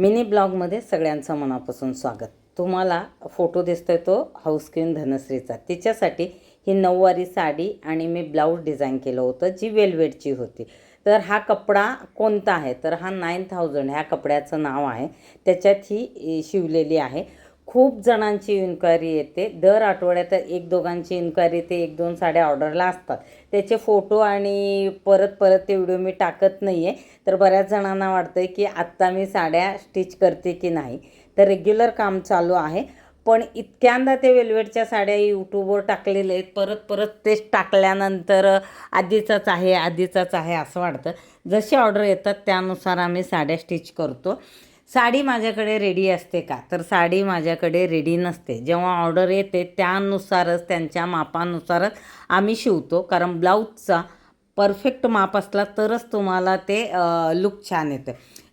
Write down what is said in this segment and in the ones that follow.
Mini ब्लॉगमध्ये सगळ्यांचं मनापासून स्वागत. तुम्हाला फोटो दिसतोय तो हाऊस क्वीन धनश्रीचा. तिच्यासाठी ही नऊवारी साडी आणि मी ब्लाऊज डिझाईन केलं होतं जी वेलवेटची होती. तर हा कपडा कोणता आहे? तर हा नाईन थाउजंड ह्या कपड्याचं नाव आहे. त्याच्यात ही शिवलेली आहे. खूप जणांची इन्क्वायरी येते. दर आठवड्यात एक दोघांची इन्क्वायरी येते एक दोन साड्या ऑर्डरला असतात. त्याचे फोटो आणि परत परत ते व्हिडिओ मी टाकत नाही आहे तर बऱ्याच जणांना वाटतं की आत्ता मी साड्या स्टिच करते की नाही. तर रेग्युलर काम चालू आहे. पण इतक्यांदा ते वेलवेटच्या साड्या यूट्यूबवर टाकलेले आहेत. परत परत तेच टाकल्यानंतर आधीचाच आहे आधीचाच आहे असं वाटतं. जशी ऑर्डर येतात त्यानुसार आम्ही साड्या स्टिच करतो. साडी माझ्याकडे रेडी असते का? तर साडी माझ्याकडे रेडी नसते. जेव्हा ऑर्डर येते त्यानुसारच त्यांच्या मापानुसारच आम्ही शिवतो. कारण ब्लाऊजचा परफेक्ट माप असला तरच तुम्हाला ते लुक छान येतं.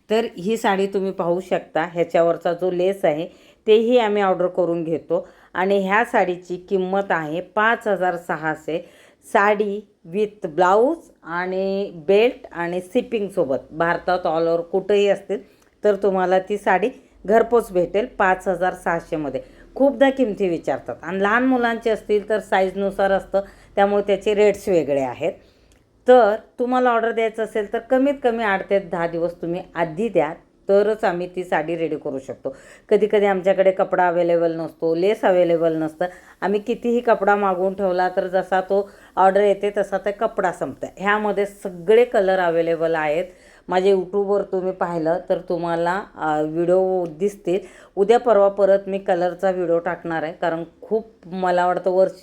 तर ही साडी तुम्ही पाहू शकता. ह्याच्यावरचा जो लेस आहे तेही आम्ही ऑर्डर करून घेतो. आणि ह्या साडीची किंमत आहे पाच हजार सहाशे. साडी विथ ब्लाऊज आणि बेल्ट आणि सिपिंगसोबत भारतात ऑल ओव्हर कुठंही असतील तर तुम्हाला ती साडी घरपोच भेटेल पाच हजार सहाशेमध्ये. खूपदा किमती विचारतात. आणि लहान मुलांचे असतील तर साईजनुसार असतं. त्यामुळे त्याचे रेट्स वेगळे आहेत. तर तुम्हाला ऑर्डर द्यायचं असेल तर कमीत कमी आठ ते दहा दिवस तुम्ही आधी द्या. तरच आम्ही ती साडी रेडी करू शकतो. कधी कधी आमच्याकडे कपडा अवेलेबल नसतो लेस अवेलेबल नसतं. आम्ही कितीही कपडा मागवून ठेवला तर जसा तो ऑर्डर येते तसा ते कपडा संपतं ह्यामध्ये सगळे कलर अवेलेबल आहेत. माझे यूट्यूबवर तुम्ही पाहिलं तर तुम्हाला व्हिडिओ दिसतील. उद्या परवा परत मी कलरचा व्हिडिओ टाकणार आहे. कारण खूप मला वाटतं वर्ष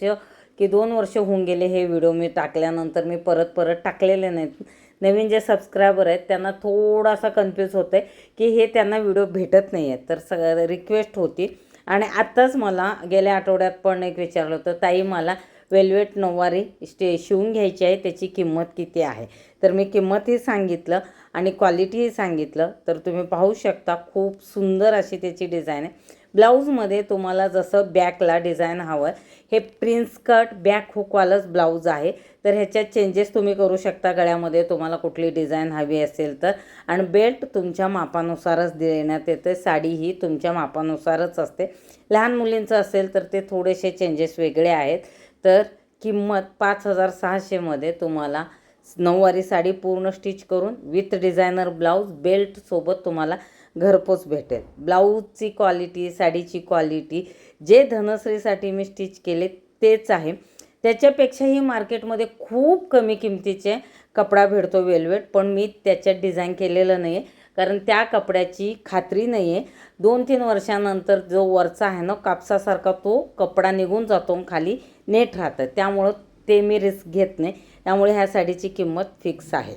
की दोन वर्ष होऊन गेले हे व्हिडिओ मी टाकल्यानंतर मी परत परत टाकलेले नाहीत. नवीन जे सबस्क्रायबर आहेत त्यांना थोडासा कन्फ्यूज होतं आहे की हे त्यांना व्हिडिओ भेटत नाही आहेत तर सगळं रिक्वेस्ट होती. आणि आत्ताच मला गेल्या आठवड्यात पण एक विचारलं होतं ताई मला वेल्वेट नऊवारी स्टे शिवून घ्यायची आहे त्याची किंमत किती आहे? तर मी किंमतही सांगितलं आणि क्वालिटीही सांगितलं तर तुम्ही पाहू शकता खूप सुंदर अशी त्याची डिझाईन आहे. ब्लाऊजमध्ये तुम्हाला जसं बॅकला डिझाईन हवं आहे हे प्रिन्स कट बॅक हुकवालंच ब्लाऊज आहे. तर ह्याच्यात चेंजेस तुम्ही करू शकता. गळ्यामध्ये तुम्हाला कुठली डिझाईन हवी असेल तर. आणि बेल्ट तुमच्या मापानुसारच देण्यात येते. साडी ही तुमच्या मापानुसारच असते. लहान मुलींचं असेल तर ते थोडेसे चेंजेस वेगळे आहेत. तर किंमत पाच हजार सहाशेमध्ये तुम्हाला नऊवारी साडी पूर्ण स्टिच करून विथ डिझायनर ब्लाऊज बेल्टसोबत तुम्हाला घरपोच भेटेल. ब्लाऊजची क्वालिटी साडीची क्वालिटी जे धनश्रीसाठी मी स्टिच केले तेच आहे. त्याच्यापेक्षाही मार्केटमध्ये खूप कमी किमतीचे कपडा भेटतो वेलवेट पण मी त्याच्यात डिझाईन केलेलं नाही आहे कारण त्या कपड्याची खात्री नाही आहे दोन तीन वर्षानंतर जो वरचा आहे ना कापसासारखा तो कपडा निघून जातो खाली नेट राहतं. त्यामुळं ते मी रिस्क घेत नाही. त्यामुळे ह्या साडीची किंमत फिक्स आहे.